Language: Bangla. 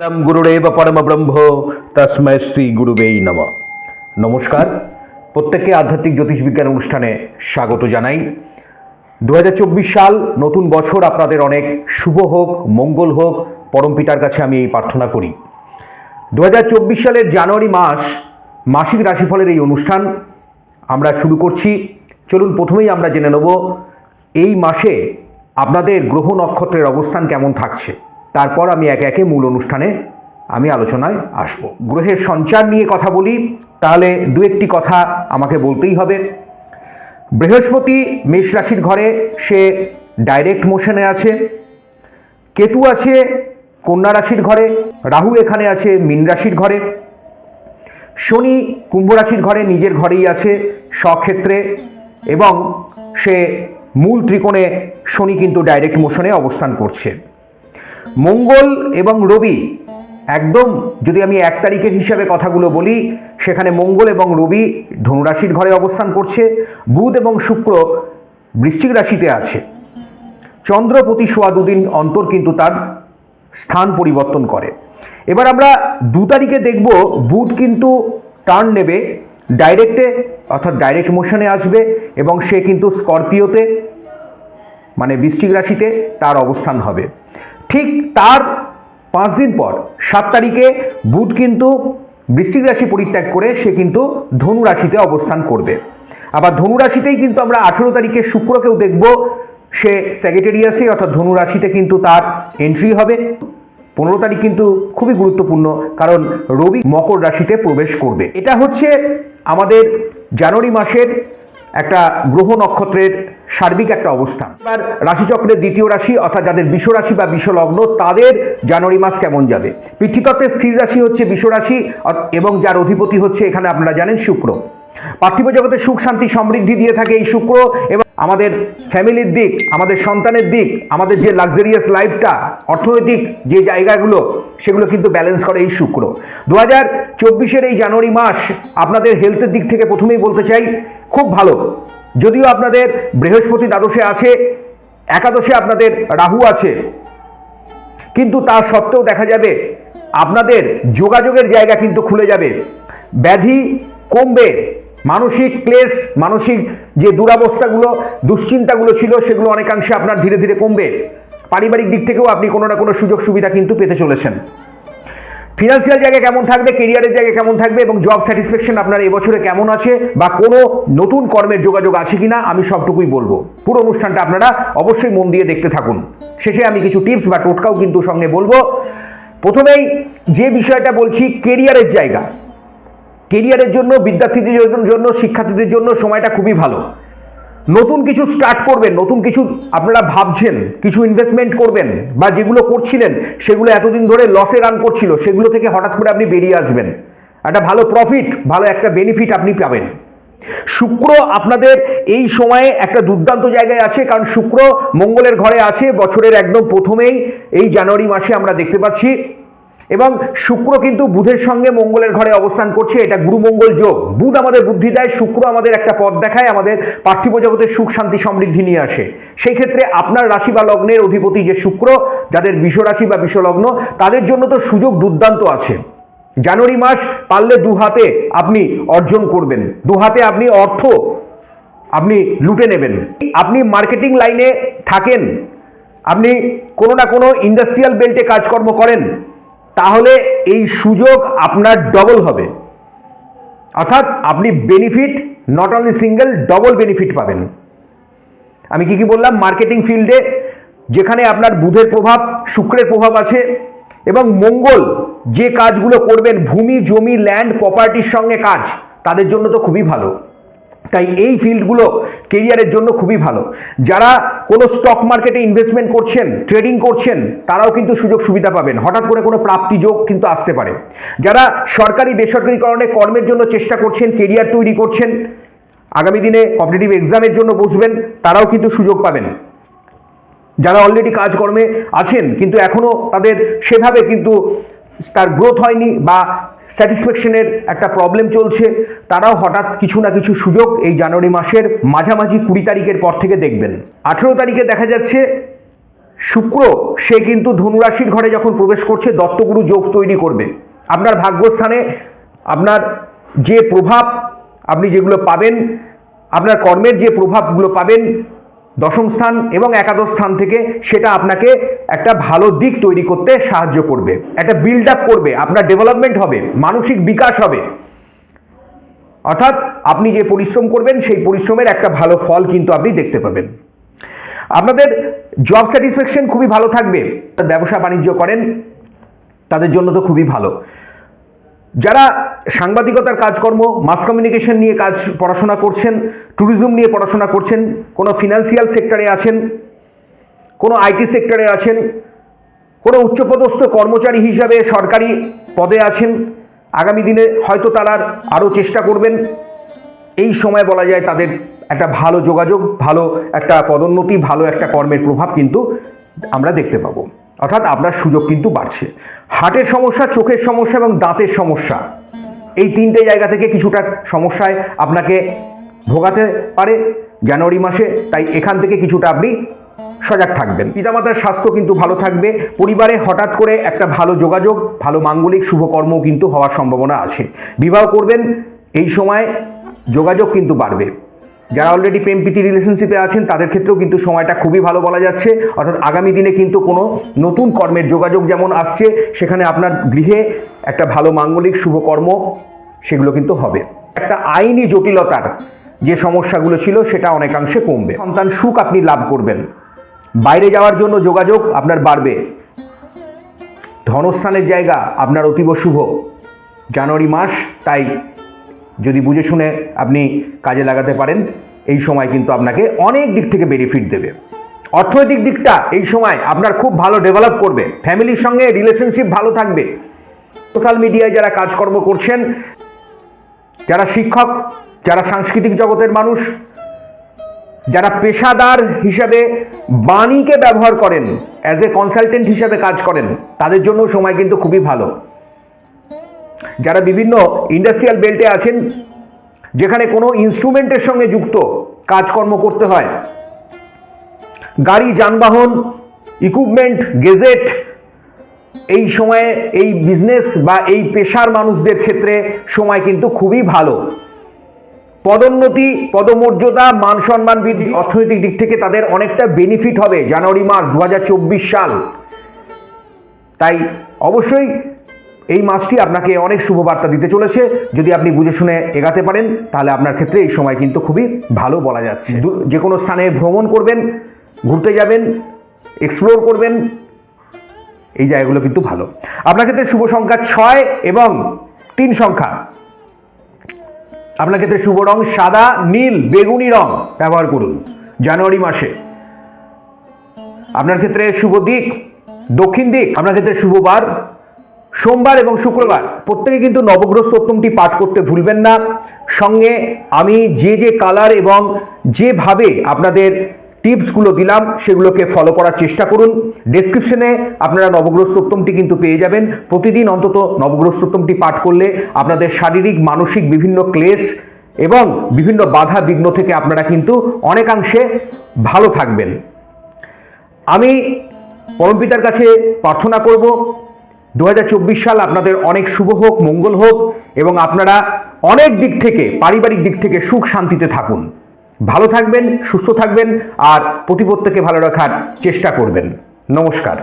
পরম গুরুরেব পরম ব্রহ্ম তস্ময় শ্রী গুরুবেই নম নমস্কার প্রত্যেককে আধ্যাত্মিক জ্যোতিষ বিজ্ঞান অনুষ্ঠানে স্বাগত জানাই। দু হাজার চব্বিশ সাল নতুন বছর আপনাদের অনেক শুভ হোক, মঙ্গল হোক, পরম পিতার কাছে আমি এই প্রার্থনা করি। দু হাজার চব্বিশ সালের জানুয়ারি মাস মাসিক রাশিফলের এই অনুষ্ঠান। আমরা শুরু করছি। চলুন প্রথমেই আমরা জেনে নেব, এই মাসে আপনাদের গ্রহ নক্ষত্রের অবস্থান কেমন থাকছে। তারপর আমি একে একে মূল অনুষ্ঠানে আমি আলোচনায় আসব। গ্রহের সঞ্চার নিয়ে কথা বলি, তাহলে দু একটি কথা আমাকে বলতেই হবে। বৃহস্পতি মেষ রাশির ঘরে, সে ডাইরেক্ট মোশনে আছে। কেতু আছে কন্যা রাশির ঘরে, রাহু এখানে আছে মীন রাশির ঘরে। শনি কুম্ভ রাশির ঘরে নিজের ঘরেই আছে স্বক্ষেত্রে এবং সে মূল ত্রিকোণে শনি কিন্তু ডাইরেক্ট মোশনে অবস্থান করছে। মঙ্গল এবং রবি, একদম যদি আমি এক তারিখের হিসাবে কথাগুলো বলি, সেখানে মঙ্গল এবং রবি ধনুরাশির ঘরে অবস্থান করছে, বুধ এবং শুক্র বৃশ্চিক রাশিতে আছে। চন্দ্র প্রতি সোয়া দুদিন অন্তর কিন্তু তার স্থান পরিবর্তন করে। এবার আমরা দু তারিখে দেখব, বুধ কিন্তু টার্ন নেবে ডাইরেক্টে অর্থাৎ ডাইরেক্ট মোশনে আসবে এবং সে কিন্তু স্করপিওতে মানে বৃশ্চিক রাশিতে তার অবস্থান হবে। ঠিক তার পাঁচ দিন পর, সাত তারিখে বুধ কিন্তু বৃশ্চিক রাশি পরিত্যাগ করে সে কিন্তু ধনু রাশিতে অবস্থান করবে। আবার ধনু রাশিতেই কিন্তু আমরা আঠেরো তারিখে শুক্রকেও দেখব, সে সেক্রেটারিয়াসে অর্থাৎ ধনু রাশিতে কিন্তু তার এন্ট্রি হবে। পনেরো তারিখ কিন্তু খুবই গুরুত্বপূর্ণ, কারণ রবি মকর রাশিতে প্রবেশ করবে। এটা হচ্ছে আমাদের জানুয়ারি মাসের একটা গ্রহ নক্ষত্রের সার্বিক একটা অবস্থান। এবার রাশিচক্রের দ্বিতীয় রাশি, অর্থাৎ যাদের বিষ রাশি বা বিষ লগ্ন, তাদের জানুয়ারি মাস কেমন যাবে? পৃথিবীতত্ত্বের স্থির রাশি হচ্ছে বিশ্বরাশি এবং যার অধিপতি হচ্ছে এখানে আপনারা জানেন শুক্র। পার্থিব জগতে সুখ, শান্তি, সমৃদ্ধি দিয়ে থাকে এই শুক্র, এবং আমাদের ফ্যামিলির দিক, আমাদের সন্তানের দিক, আমাদের যে লাক্সারিয়াস লাইফটা, অর্থনৈতিক যে জায়গাগুলো, সেগুলো কিন্তু ব্যালেন্স করে এই শুক্র। দু হাজার চব্বিশের এই জানুয়ারি মাস আপনাদের হেলথের দিক থেকে প্রথমেই বলতে চাই খুব ভালো। যদিও আপনাদের বৃহস্পতি দ্বাদশে আছে, একাদশে আপনাদের রাহু আছে। কিন্তু তা সত্ত্বেও দেখা যাবে, আপনাদের যোগাযোগের জায়গা কিন্তু খুলে যাবে। ব্যাধি কমবে, মানসিক ক্লেশ, মানসিক যে দুরাবস্থাগুলো, দুশ্চিন্তাগুলো ছিল, সেগুলো অনেকাংশে আপনার ধীরে ধীরে কমবে। পারিবারিক দিক থেকেও আপনি কোনো না কোনো সুযোগ সুবিধা কিন্তু পেতে চলেছেন। ফিনান্সিয়াল জায়গায় কেমন থাকবে কেরিয়ারের জায়গায় কেমন থাকবে এবং জব স্যাটিসফ্যাকশন আপনার এবছরে কেমন আছে বা কোনো নতুন কর্মের যোগাযোগ আছে কিনা আমি সবটুকুই বলব। পুরো অনুষ্ঠানটা আপনারা অবশ্যই মন দিয়ে দেখতে থাকুন। শেষে আমি কিছু টিপস বা টোটকাও কিন্তু সঙ্গে বলব। প্রথমেই যে বিষয়টা বলছি কেরিয়ারের জায়গা। কেরিয়ারের জন্য, বিদ্যার্থীদের জন্য, শিক্ষার্থীদের জন্য সময়টা খুবই ভালো। নতুন কিছু স্টার্ট করবেন, নতুন কিছু আপনারা ভাবছেন, কিছু ইনভেস্টমেন্ট করবেন বা যেগুলো করছিলেন, সেগুলো এতদিন ধরে লসে রান করছিল, সেগুলো থেকে হঠাৎ করে আপনি বেরিয়ে আসবেন। একটা ভালো প্রফিট ভালো একটা বেনিফিট আপনি পাবেন। শুক্র আপনাদের এই সময়ে একটা দুর্দান্ত জায়গায় আছে, কারণ শুক্র মঙ্গলের ঘরে আছে, বছরের একদম প্রথমেই এই জানুয়ারি মাসে আমরা দেখতে পাচ্ছি এবং শুক্র কিন্তু বুধের সঙ্গে মঙ্গলের ঘরে অবস্থান করছে, এটা গুরুমঙ্গল যোগ। বুধ আমাদের বুদ্ধি দেয়, শুক্র আমাদের একটা পথ দেখায়, আমাদের পার্থিব জগতের সুখ, শান্তি, সমৃদ্ধি নিয়ে আসে। সেই ক্ষেত্রে আপনার রাশি বা লগ্নের অধিপতি যে শুক্র, যাদের রাশি বা লগ্ন, তাদের জন্য তো সুযোগ দুর্দান্ত আছে। জানুয়ারি মাস পারলে দু হাতে আপনি অর্জন করবেন। দু হাতে আপনি অর্থ আপনি লুটে নেবেন। আপনি মার্কেটিং লাইনে থাকেন, আপনি কোনো না কোনো ইন্ডাস্ট্রিয়াল বেল্টে কাজকর্ম করেন। তাহলে এই সুযোগ আপনার ডবল হবে। অর্থাৎ আপনি benefit not only single double benefit পাবেন। আমি কি কি বললাম? মার্কেটিং ফিল্ডে যেখানে আপনার বুধের প্রভাব, শুক্রের প্রভাব আছে এবং মঙ্গল যে কাজগুলো করবেন, ভূমি, জমি ল্যান্ড প্রপার্টির সঙ্গে কাজ, তাদের জন্য তো খুবই ভালো। তাই এই ফিল্ডগুলো কেরিয়ারের জন্য খুবই ভালো। যারা কোনো স্টক মার্কেটে ইনভেস্টমেন্ট করছেন ট্রেডিং করছেন, তারাও কিন্তু সুযোগ সুবিধা পাবেন। হঠাৎ করে কোনো প্রাপ্তি যোগ কিন্তু আসতে পারে। যারা সরকারি, বেসরকারিকরণে কর্মের জন্য চেষ্টা করছেন কেরিয়ার তৈরি করছেন, আগামী দিনে কম্পিটিটিভ এক্সামের জন্য বসবেন, তারাও কিন্তু সুযোগ পাবেন। যারা অলরেডি কাজকর্মে আছেন, কিন্তু এখনও তাদের সেভাবে কিন্তু তার গ্রোথ হয়নি বা স্যাটিসফ্যাকশনের একটা প্রবলেম চলছে, তারাও হঠাৎ কিছু না কিছু সুযোগ এই জানুয়ারি মাসের মাঝামাঝি কুড়ি তারিখের পর থেকে দেখবেন। আঠেরো তারিখে দেখা যাচ্ছে, শুক্র, সে কিন্তু ধনুরাশির ঘরে যখন প্রবেশ করছে, দত্তগুরু যোগ তৈরি করবে। আপনার ভাগ্যস্থানে আপনার যে প্রভাব আপনি যেগুলো পাবেন, আপনার কর্মের যে প্রভাবগুলো পাবেন দশম স্থান এবং একাদশ স্থান থেকে সেটা আপনাকে একটা ভালো দিক তৈরি করতে সাহায্য করবে। একটা বিল্ড আপ করবে, আপনার ডেভেলপমেন্ট হবে, মানসিক বিকাশ হবে। অর্থাৎ আপনি যে পরিশ্রম করবেন, সেই পরিশ্রমের একটা ভালো ফল কিন্তু আপনি দেখতে পাবেন। আপনাদের জব স্যাটিসফ্যাকশন খুবই ভালো থাকবে। ব্যবসা বাণিজ্য করেন, তাদের জন্য তো খুবই ভালো। যারা সাংবাদিকতার কাজকর্ম মাস কমিউনিকেশন নিয়ে কাজ পড়াশোনা করছেন ট্যুরিজম নিয়ে পড়াশোনা করছেন, কোনো ফিনান্সিয়াল সেক্টরে আছেন, কোনো আইটি সেক্টরে আছেন, কোনো উচ্চপদস্থ কর্মচারী হিসাবে সরকারি পদে আছেন, আগামী দিনে হয়তো তারা আরও চেষ্টা করবেন। এই সময় বলা যায় তাদের একটা ভালো যোগাযোগ, ভালো একটা পদোন্নতি, ভালো একটা কর্মের প্রভাব কিন্তু আমরা দেখতে পাবো। অর্থাৎ আপনার সুযোগ কিন্তু বাড়ছে। হার্টের সমস্যা, চোখের সমস্যা এবং দাঁতের সমস্যা, এই তিনটে জায়গা থেকে কিছুটা সমস্যায় আপনাকে ভোগাতে পারে জানুয়ারি মাসে, তাই এখান থেকে কিছুটা আপনি সজাগ থাকবেন। পিতামাতার স্বাস্থ্য কিন্তু ভালো থাকবে। পরিবারে হঠাৎ করে একটা ভালো যোগাযোগ, ভালো মাঙ্গলিক শুভকর্মও কিন্তু হওয়ার সম্ভাবনা আছে। বিবাহ করবেন, এই সময় যোগাযোগ কিন্তু বাড়বে। যারা অলরেডি প্রেম প্রীতি রিলেশনশিপে আছেন, তাদের ক্ষেত্রেও কিন্তু সময়টা খুবই ভালো বলা যাচ্ছে। অর্থাৎ আগামী দিনে কিন্তু কোনো নতুন কর্মের যোগাযোগ যেমন আসছে, সেখানে আপনার গৃহে একটা ভালো মাঙ্গলিক শুভকর্ম সেগুলো কিন্তু হবে। একটা আইনি জটিলতার যে সমস্যাগুলো ছিল, সেটা অনেকাংশে কমবে। সন্তান সুখ আপনি লাভ করবেন। বাইরে যাওয়ার জন্য যোগাযোগ আপনার বাড়বে। ধনস্থানের জায়গা আপনার অতীব শুভ। জানুয়ারি মাস, তাই যদি বুঝে শুনে আপনি কাজে লাগাতে পারেন, এই সময় কিন্তু আপনাকে অনেক দিক থেকে বেনিফিট দেবে। অর্থনৈতিক দিকটা এই সময় আপনার খুব ভালো ডেভেলপ করবে। ফ্যামিলির সঙ্গে রিলেশনশিপ ভালো থাকবে। সোশ্যাল মিডিয়ায় যারা কাজকর্ম করছেন, যারা শিক্ষক, যারা সাংস্কৃতিক জগতের মানুষ, যারা পেশাদার হিসাবে বাণীকে ব্যবহার করেন অ্যাজ এ কনসালটেন্ট হিসাবে কাজ করেন, তাদের জন্য সময় কিন্তু খুবই ভালো। যারা বিভিন্ন ইন্ডাস্ট্রিয়াল বেল্টে আছেন, যেখানে কোনো ইনস্ট্রুমেন্টের সঙ্গে যুক্ত কাজকর্ম করতে হয়, গাড়ি, যানবাহন ইকুইপমেন্ট গেজেট এই সময়ে এই বিজনেস বা এই পেশার মানুষদের ক্ষেত্রে সময় কিন্তু খুবই ভালো। পদোন্নতি, পদমর্যাদা, মান সম্মান বৃদ্ধি অর্থনৈতিক দিক থেকে তাদের অনেকটা বেনিফিট হবে জানুয়ারি মাস দু হাজার চব্বিশ সাল। তাই অবশ্যই এই মাসটি আপনাকে অনেক শুভবার্তা দিতে চলেছে। যদি আপনি বুঝে শুনে এগাতে পারেন, তাহলে আপনার ক্ষেত্রে এই সময় কিন্তু খুবই ভালো বলা যাচ্ছে। যে কোনো স্থানে ভ্রমণ করবেন, ঘুরতে যাবেন এক্সপ্লোর করবেন, এই জায়গাগুলো কিন্তু ভালো। আপনার ক্ষেত্রে শুভ সংখ্যা ছয় এবং তিন সংখ্যা। আপনার ক্ষেত্রে শুভ রং সাদা, নীল, বেগুনি রং ব্যবহার করুন, জানুয়ারি মাসে। আপনার ক্ষেত্রে শুভ দিক, দক্ষিণ দিক, আপনার ক্ষেত্রে শুভ বার সোমবার এবং শুক্রবার প্রত্যেকে কিন্তু নবগ্রহ স্তোত্রমটি পাঠ করতে ভুলবেন না। সঙ্গে আমি যে যে কালার এবং যেভাবে আপনাদের টিপসগুলো দিলাম, সেগুলোকে ফলো করার চেষ্টা করুন। ডেসক্রিপশনে আপনারা নবগ্রহ স্তোত্রমটি কিন্তু পেয়ে যাবেন। প্রতিদিন অন্তত নবগ্রহ স্তোত্রমটি পাঠ করলে আপনাদের শারীরিক, মানসিক বিভিন্ন ক্লেশ এবং বিভিন্ন বাধা বিঘ্ন থেকে আপনারা কিন্তু অনেকাংশে ভালো থাকবেন। আমি পরমপিতার কাছে প্রার্থনা করব দু হাজার চব্বিশ সাল আপনাদের অনেক শুভ হোক, মঙ্গল হোক, এবং আপনারা অনেক দিক থেকে, পারিবারিক দিক থেকে সুখ শান্তিতে থাকুন। ভালো থাকবেন, সুস্থ থাকবেন, আর প্রতিপত্তকে ভালো রাখার চেষ্টা করবেন। নমস্কার।